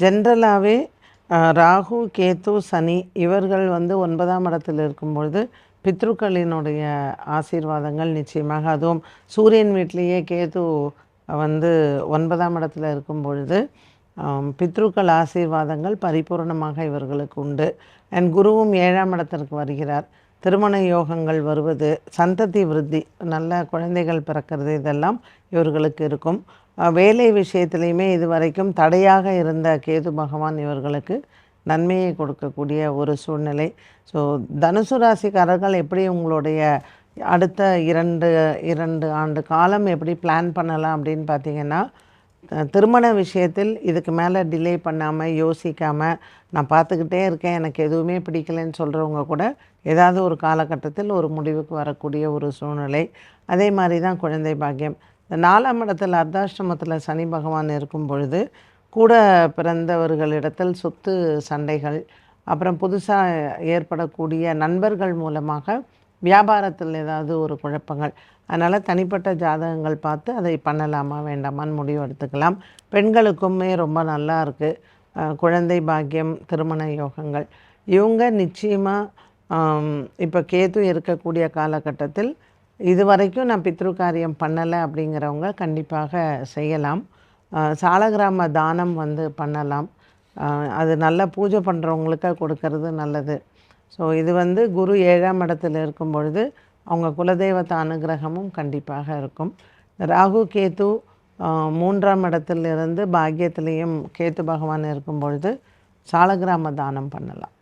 ஜென்ரலாகவே ராகு கேத்து சனி இவர்கள் வந்து ஒன்பதாம் இடத்தில் இருக்கும்பொழுது பித்ருக்களினுடைய ஆசீர்வாதங்கள் நிச்சயமாக அதுவும் சூரியன் வீட்டிலேயே கேது வந்து ஒன்பதாம் இடத்துல இருக்கும் பொழுது பித்ருக்கள் ஆசீர்வாதங்கள் பரிபூரணமாக இவர்களுக்கு உண்டு. அண்ட் குருவும் ஏழாம் இடத்திற்கு வருகிறார். திருமண யோகங்கள் வருவது சந்ததி விருத்தி நல்ல குழந்தைகள் பிறக்கிறது இதெல்லாம் இவர்களுக்கு இருக்கும். வேலை விஷயத்துலையுமே இது வரைக்கும் தடையாக இருந்த கேது பகவான் இவர்களுக்கு நன்மையை கொடுக்கக்கூடிய ஒரு சூழ்நிலை. ஸோ தனுசு ராசிக்காரர்கள் எப்படி உங்களுடைய அடுத்த இரண்டு இரண்டு ஆண்டு காலம் எப்படி பிளான் பண்ணலாம் அப்படின்னு பார்த்தீங்கன்னா திருமண விஷயத்தில் இதுக்கு மேலே டிலே பண்ணாமல் யோசிக்காமல் நான் பார்த்துக்கிட்டே இருக்கேன் எனக்கு எதுவுமே பிடிக்கலைன்னு சொல்கிறவங்க கூட ஏதாவது ஒரு காலகட்டத்தில் ஒரு முடிவுக்கு வரக்கூடிய ஒரு சூழ்நிலை. அதே மாதிரி தான் குழந்தை பாக்கியம். இந்த நாலாம் இடத்துல அர்த்தாஷ்டமத்தில் சனி பகவான் இருக்கும் பொழுது கூட பிறந்தவர்களிடத்தில் சொத்து சண்டைகள் அப்புறம் புதுசாக ஏற்படக்கூடிய நண்பர்கள் மூலமாக வியாபாரத்தில் ஏதாவது ஒரு குழப்பங்கள். அதனால் தனிப்பட்ட ஜாதகங்கள் பார்த்து அதை பண்ணலாமா வேண்டாமான்னு முடிவு எடுத்துக்கலாம். பெண்களுக்குமே ரொம்ப நல்லா இருக்குது குழந்தை பாக்கியம் திருமண யோகங்கள். இவங்க நிச்சயமாக இப்போ கேது இருக்கக்கூடிய காலகட்டத்தில் இது வரைக்கும் நான் பித்ரு காரியம் பண்ணலை அப்படிங்கிறவங்க கண்டிப்பாக செய்யலாம். சாலகிராம தானம் வந்து பண்ணலாம். அது நல்லா பூஜை பண்ணுறவங்களுக்கு கொடுக்கறது நல்லது. ஸோ இது வந்து குரு ஏழாம் இடத்துல இருக்கும் பொழுது அவங்க குலதெய்வத்த அனுகிரகமும் கண்டிப்பாக இருக்கும். ராகு கேத்து மூன்றாம் மூன்றாம் இடத்திலிருந்து பாக்கியத்திலையும் கேத்து பகவான் இருக்கும் பொழுது சாலகிராம தானம் பண்ணலாம்.